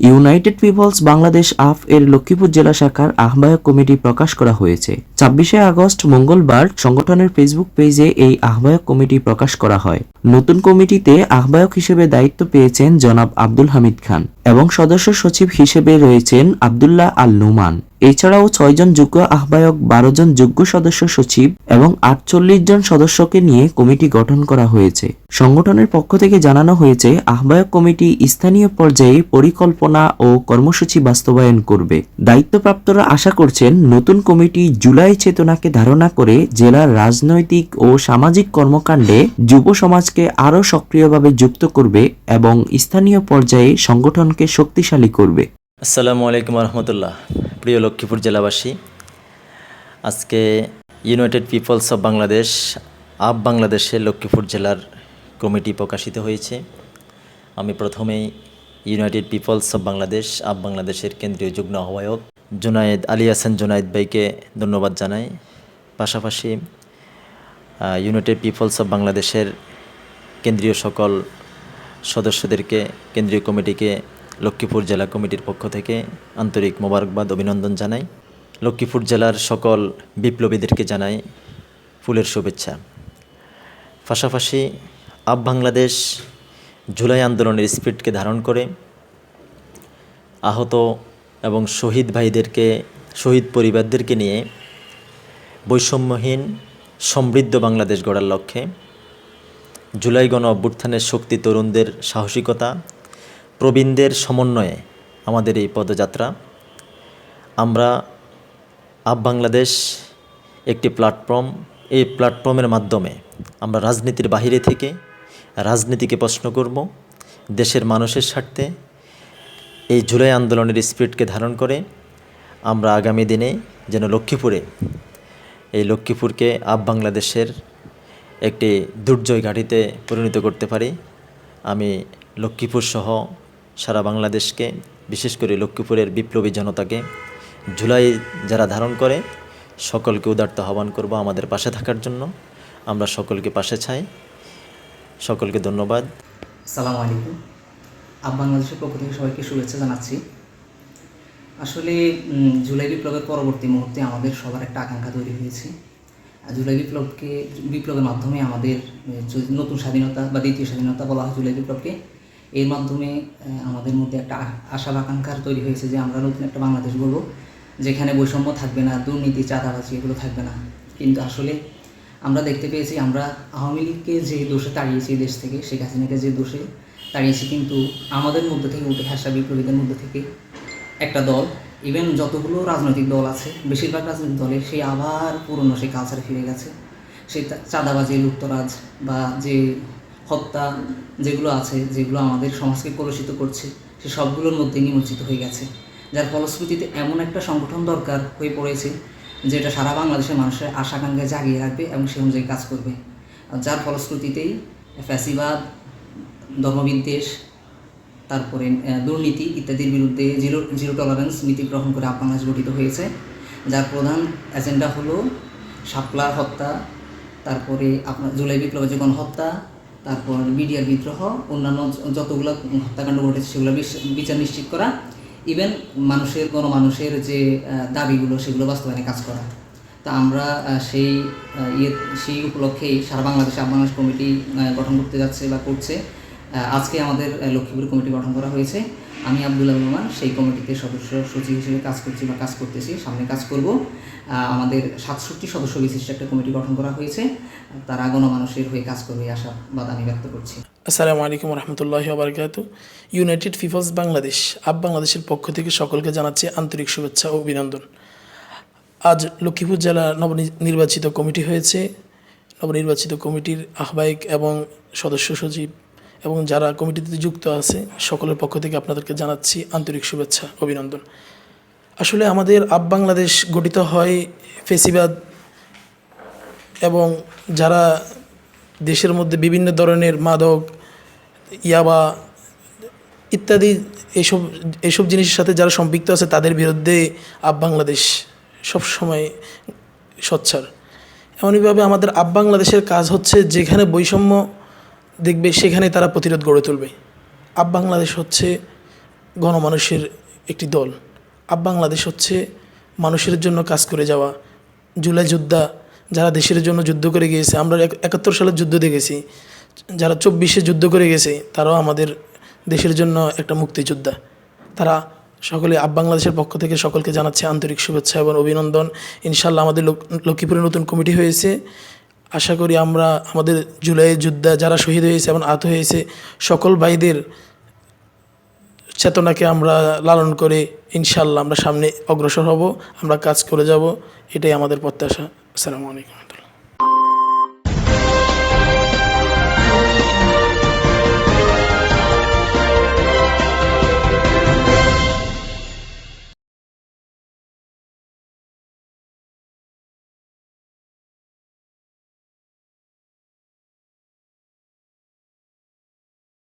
United People's Bangladesh আফ এর লক্ষ্মীপুর জেলা শাখার আহ্বায়ক কমিটি প্রকাশ করা হয়েছে। ছাব্বিশে আগস্ট মঙ্গলবার সংগঠনের ফেসবুক পেজে এই আহ্বায়ক কমিটি প্রকাশ করা হয়। নতুন কমিটিতে আহ্বায়ক হিসেবে দায়িত্ব পেয়েছেন জনাব আব্দুল হামিদ খান এবং সদস্য সচিব হিসেবে রয়েছেন আবদুল্লাহ আল নুমান। এছাড়াও ছয়জন যোগ্য আহ্বায়ক, বারো জন যোগ্য সদস্য সচিব এবং আটচল্লিশ জন সদস্যকে নিয়ে কমিটি গঠন করা হয়েছে। সংগঠনের পক্ষ থেকে জানানো হয়েছে, আহ্বায়ক কমিটি স্থানীয় পর্যায়ে পরিকল্পনা ও কর্মসূচি বাস্তবায়ন করবে। দায়িত্বপ্রাপ্তরা আশা করছেন, নতুন কমিটি জুলাই চেতনাকে ধারণা করে জেলার রাজনৈতিক ও সামাজিক কর্মকাণ্ডে যুব সমাজকে আরও সক্রিয়ভাবে যুক্ত করবে এবং স্থানীয় পর্যায়ে সংগঠনকে শক্তিশালী করবে। আসসালামু আলাইকুম রহমতুল্লাহ। প্রিয় লক্ষ্মীপুর জেলাবাসী, আজকে ইউনাইটেড পিপলস অফ বাংলাদেশ আপ বাংলাদেশের লক্ষ্মীপুর জেলার কমিটি প্রকাশিত হয়েছে। আমি প্রথমেই ইউনাইটেড পিপলস অফ বাংলাদেশ আপ বাংলাদেশের কেন্দ্রীয় যুগ্ম আহ্বায়ক জুনায়েদ আলী হাসান জুনায়েদ ভাইকে ধন্যবাদ জানাই। পাশাপাশি ইউনাইটেড পিপলস অফ বাংলাদেশের কেন্দ্রীয় সকল সদস্যদেরকে, কেন্দ্রীয় কমিটিকে, লক্ষ্মীপুর জেলা কমিটির পক্ষ থেকে আন্তরিক মোবারকবাদ, অভিনন্দন জানাই। লক্ষ্মীপুর জেলার সকল বিপ্লবীদেরকে জানাই ফুলের শুভেচ্ছা। পাশাপাশি আপ বাংলাদেশ জুলাই আন্দোলনের স্পিরিটকে ধারণ করে আহত এবং শহীদ ভাইদেরকে, শহীদ পরিবারদেরকে নিয়ে বৈষম্যহীন সমৃদ্ধ বাংলাদেশ গড়ার লক্ষ্যে জুলাই গণ অভ্যুত্থানের শক্তি তরুণদের সাহসিকতা, প্রবীণদের সমন্বয়ে আমাদের এই পদযাত্রা। আমরা আপ বাংলাদেশ একটি প্ল্যাটফর্ম, এই প্ল্যাটফর্মের মাধ্যমে আমরা রাজনীতির বাহিরে থেকে রাজনীতিকে প্রশ্ন করব, দেশের মানুষের স্বার্থে এই জুলাই আন্দোলনের স্পিরিটকে ধারণ করে। আমরা আগামী দিনে যেন লক্ষ্মীপুরে, এই লক্ষ্মীপুরকে আপ বাংলাদেশের একটি দুর্জয় ঘাটিতে পরিণত করতে পারি। আমি লক্ষ্মীপুর সহ সারা বাংলাদেশকে, বিশেষ করে লক্ষ্মীপুরের বিপ্লবী জনতাকে জুলাই যারা ধারণ করে, সকলকে উদার্ত আহ্বান করব আমাদের পাশে থাকার জন্য। আমরা সকলকে পাশে চাই। সকলকে ধন্যবাদ। সালামু আলাইকুম। আপ বাংলাদেশের পক্ষ থেকে সবাইকে শুভেচ্ছা জানাচ্ছি। আসলে জুলাই বিপ্লবের পরবর্তী মুহূর্তে আমাদের সবার একটা আকাঙ্ক্ষা তৈরি হয়েছে। জুলাই বিপ্লবকে, বিপ্লবের মাধ্যমে আমাদের নতুন স্বাধীনতা বা দ্বিতীয় স্বাধীনতা বলা হয় জুলাই বিপ্লবকে, এর মাধ্যমে আমাদের মধ্যে একটা আশা আকাঙ্ক্ষার তৈরি হয়েছে যে আমরা নতুন একটা বাংলাদেশ গড়ব, যেখানে বৈষম্য থাকবে না, দুর্নীতি, চাঁদাবাজি এগুলো থাকবে না। কিন্তু আসলে আমরা দেখতে পেয়েছি, আমরা আওয়ামী লীগকে যে দোষে তাড়িয়েছি দেশ থেকে, শেখ হাসিনাকে যে দোষে তাড়িয়েছি, কিন্তু আমাদের মধ্যে থেকে উঠে আসা বিপ্লবীদের মধ্যে থেকে একটা দল ইভেন যতগুলো রাজনৈতিক দল আছে, বেশিরভাগ রাজনৈতিক দলে সেই আবার পুরনো সেই কালচার ফিরে গেছে। সেই চাঁদাবাজি লুপ্তরাজ বা যে হত্যা যেগুলো আছে, যেগুলো আমাদের সমাজকে কলুষিত করছে, সে সবগুলোর মধ্যে নিমজ্জিত হয়ে গেছে। যার ফলশ্রুতিতে এমন একটা সংগঠন দরকার হয়ে পড়েছে, যেটা সারা বাংলাদেশের মানুষের আশাকাঙ্ক্ষা জাগিয়ে রাখবে এবং সে অনুযায়ী কাজ করবে। যার ফলশ্রুতিতেই ফ্যাসিবাদ, ধর্মবিদ্বেষ তারপরে দুর্নীতি ইত্যাদির বিরুদ্ধে জিরো জিরো টলারেন্স নীতি গ্রহণ করে বাংলাদেশ গঠিত হয়েছে। যার প্রধান এজেন্ডা হলো শাপলা হত্যা, তারপরে আপনার জুলাই বিপ্লবের যে গণহত্যা, তারপর মিডিয়ার বিদ্রোহ, অন্যান্য যতগুলো হত্যাকাণ্ড ঘটেছে সেগুলো বিচার নিশ্চিত করা ইভেন মানুষের, গণমানুষের যে দাবিগুলো সেগুলো বাস্তবায়নে কাজ করা। তা আমরা সেই ইয়ে সেই উপলক্ষেই সারা বাংলাদেশ বাংলাদেশ কমিটি গঠন করতে যাচ্ছে বা করছে। আজকে আমাদের লক্ষ্মীপুর কমিটি গঠন করা হয়েছে। আমি আব্দুল্লাহ রহমান, সেই কমিটিতে সদস্য, সচিব হিসেবে কাজ করছি বা কাজ করতেছি, সামনে কাজ করব। আমাদের সাতষট্টি সদস্য বিশিষ্ট একটা কমিটি গঠন করা হয়েছে। তারা গণমানুষের হয়ে কাজ করবে আশাবাদ আমি ব্যক্ত করছি। আসসালামু আলাইকুম রহমতুল্লাহ বারকাত ইউনাইটেড পিপলস বাংলাদেশ, আপ বাংলাদেশের পক্ষ থেকে সকলকে জানাচ্ছি আন্তরিক শুভেচ্ছা ও অভিনন্দন। আজ লক্ষ্মীপুর জেলা নবনির্বাচিত কমিটি হয়েছে। নবনির্বাচিত কমিটির আহ্বায়ক এবং সদস্য সচিব এবং যারা কমিটিতে যুক্ত আছে, সকলের পক্ষ থেকে আপনাদেরকে জানাচ্ছি আন্তরিক শুভেচ্ছা, অভিনন্দন। আসলে আমাদের আপ বাংলাদেশ গঠিত হয় ফেসিবাদ এবং যারা দেশের মধ্যে বিভিন্ন ধরনের মাদক, ইয়াবা ইত্যাদি এইসব এইসব জিনিসের সাথে যারা সম্পৃক্ত আছে, তাদের বিরুদ্ধে আপ বাংলাদেশ সবসময় সোচ্চার এমনইভাবে আমাদের আপ বাংলাদেশের কাজ হচ্ছে যেখানে বৈষম্য দেখবে সেখানে তারা প্রতিরোধ গড়ে তুলবে। আপ বাংলাদেশ হচ্ছে গণমানুষের একটি দল। আপ বাংলাদেশ হচ্ছে মানুষের জন্য কাজ করে যাওয়া। জুলাই যোদ্ধা যারা দেশের জন্য যুদ্ধ করে গিয়েছে, আমরা একাত্তর সালের যুদ্ধ দেখেছি। যারা চব্বিশে যুদ্ধ করে গেছে, তারাও আমাদের দেশের জন্য একটা মুক্তিযোদ্ধা। তারা সকলে আপ বাংলাদেশের পক্ষ থেকে সকলকে জানাচ্ছে আন্তরিক শুভেচ্ছা এবং অভিনন্দন। ইনশাল্লাহ আমাদের লোক- লক্ষ্মীপুরে নতুন কমিটি হয়েছে। আশা করি আমরা আমাদের জুলাইয়ের যোদ্ধা যারা শহীদ হয়েছে এবং আহত হয়েছে, সকল ভাইদের চেতনাকে আমরা লালন করে ইনশাল্লাহ আমরা সামনে অগ্রসর হব, আমরা কাজ করে যাব, এটাই আমাদের প্রত্যাশা। আসসালামু আলাইকুম।